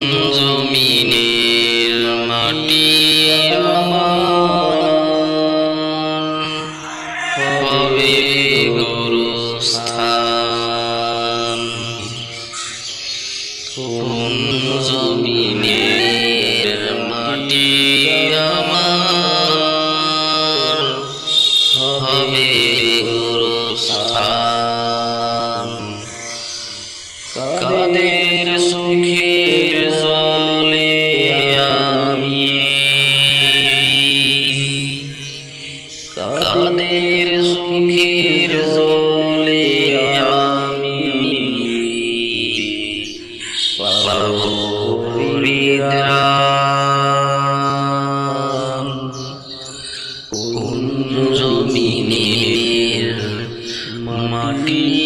জমিনের সুখের জলে আমি কোন জমিনের মাটি?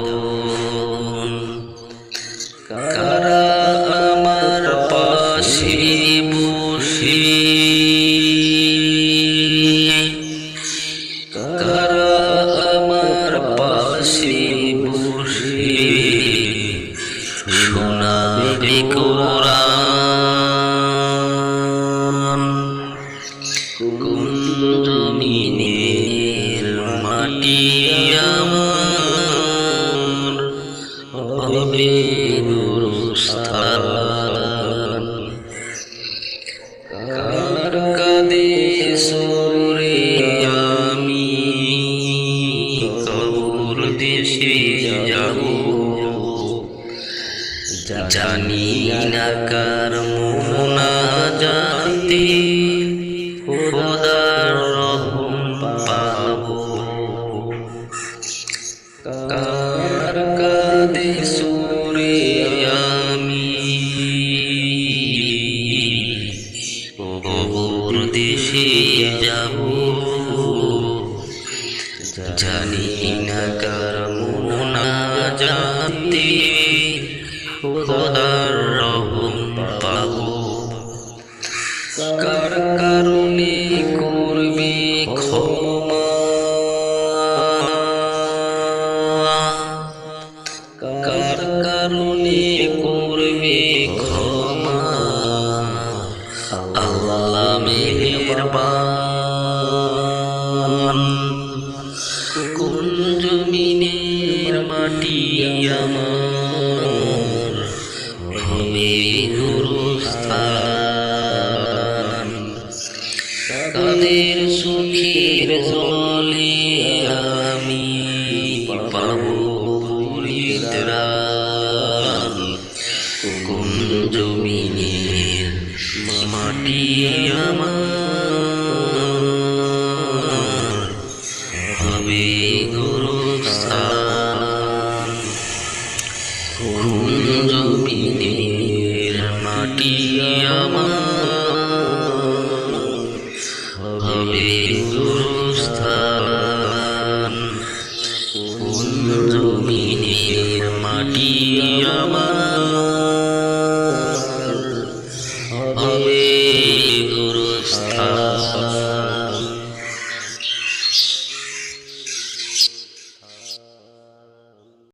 শোনাবে কোরআন কোন মাটি আমার হবে গুরুস্থান। কার কাদে সরে আমি কবর দেশে যাব? জানি না কার মোনা জাতি, খোদার রহম পাবো। কার কাদে সুরে আমি? কবর দেশে যাব। জানি না কার মোনা জাতি খোদার রহম ক্ষমা কার কারণে করবে ক্ষমা। আল্লাহ মেহেরবান। মাটি আমার। গুরুস্থান কাদের সুখের জলে আমি আমার? হবে গুরুস্থান জমিনের মাটি আমার। হবে গুরুস্থান।